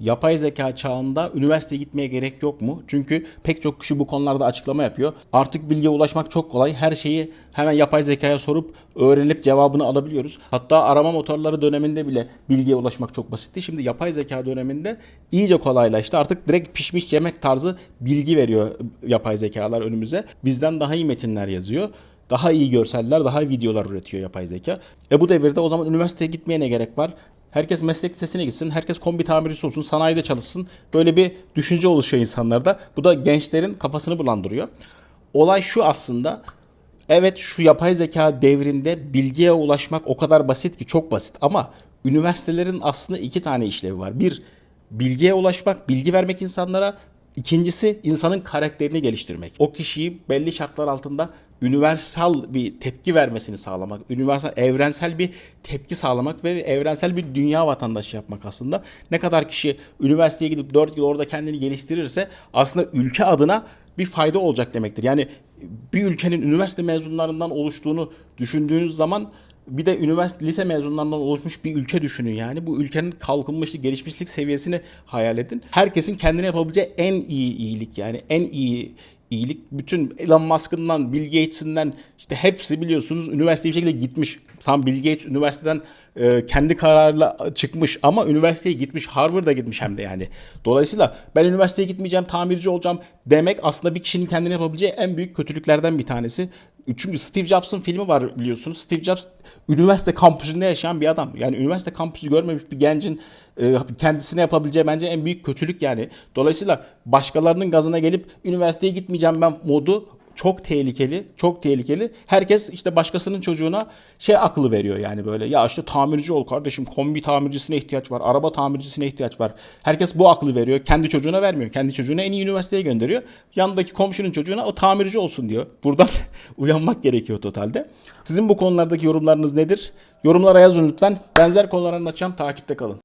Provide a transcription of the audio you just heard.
yapay zeka çağında üniversiteye gitmeye gerek yok mu? Çünkü pek çok kişi bu konularda açıklama yapıyor. Artık bilgiye ulaşmak çok kolay. Her şeyi hemen yapay zekaya sorup öğrenip cevabını alabiliyoruz. Hatta arama motorları döneminde bile bilgiye ulaşmak çok basitti. Şimdi yapay zeka döneminde iyice kolaylaştı. Artık direkt pişmiş yemek tarzı bilgi veriyor yapay zekalar önümüze. Bizden daha iyi metinler yazıyor. Daha iyi görseller, daha iyi videolar üretiyor yapay zeka. E bu devirde o zaman üniversiteye gitmeye ne gerek var? Herkes meslek lisesine gitsin, herkes kombi tamircisi olsun, sanayide çalışsın. Böyle bir düşünce oluşuyor insanlarda. Bu da gençlerin kafasını bulandırıyor. Olay şu aslında. Evet şu yapay zeka devrinde bilgiye ulaşmak o kadar basit ki çok basit ama üniversitelerin aslında iki tane işlevi var. Bir bilgiye ulaşmak, bilgi vermek insanlara. İkincisi insanın karakterini geliştirmek. O kişiyi belli şartlar altında üniversal bir tepki vermesini sağlamak, üniversal evrensel bir tepki sağlamak ve evrensel bir dünya vatandaşı yapmak aslında. Ne kadar kişi üniversiteye gidip 4 yıl orada kendini geliştirirse aslında ülke adına bir fayda olacak demektir. Yani bir ülkenin üniversite mezunlarından oluştuğunu düşündüğünüz zaman bir de üniversite lise mezunlarından oluşmuş bir ülke düşünün yani. Bu ülkenin kalkınmışlık, gelişmişlik seviyesini hayal edin. Herkesin kendine yapabileceği en iyi iyilik yani en iyi iyilik bütün Elon Musk'ından, Bill Gates'inden işte hepsi biliyorsunuz üniversiteye bir şekilde gitmiş. Tam Bill Gates üniversiteden e, kendi kararıyla çıkmış ama üniversiteye gitmiş. Harvard'a gitmiş hem de yani. Dolayısıyla ben üniversiteye gitmeyeceğim, tamirci olacağım demek aslında bir kişinin kendine yapabileceği en büyük kötülüklerden bir tanesi. Çünkü Steve Jobs'ın filmi var biliyorsunuz. Steve Jobs üniversite kampüsünde yaşayan bir adam. Yani üniversite kampüsü görmemiş bir gencin e, kendisine yapabileceği bence en büyük kötülük yani. Dolayısıyla başkalarının gazına gelip üniversiteye gitmeyeceğim ben modu çok tehlikeli, çok tehlikeli. Herkes işte başkasının çocuğuna şey aklı veriyor yani böyle. Ya işte tamirci ol kardeşim, kombi tamircisine ihtiyaç var, araba tamircisine ihtiyaç var. Herkes bu aklı veriyor. Kendi çocuğuna vermiyor. Kendi çocuğunu en iyi üniversiteye gönderiyor. Yanındaki komşunun çocuğuna o tamirci olsun diyor. Buradan uyanmak gerekiyor totalde. Sizin bu konulardaki yorumlarınız nedir? Yorumlara yazın lütfen. Benzer konuları anlatacağım. Takipte kalın.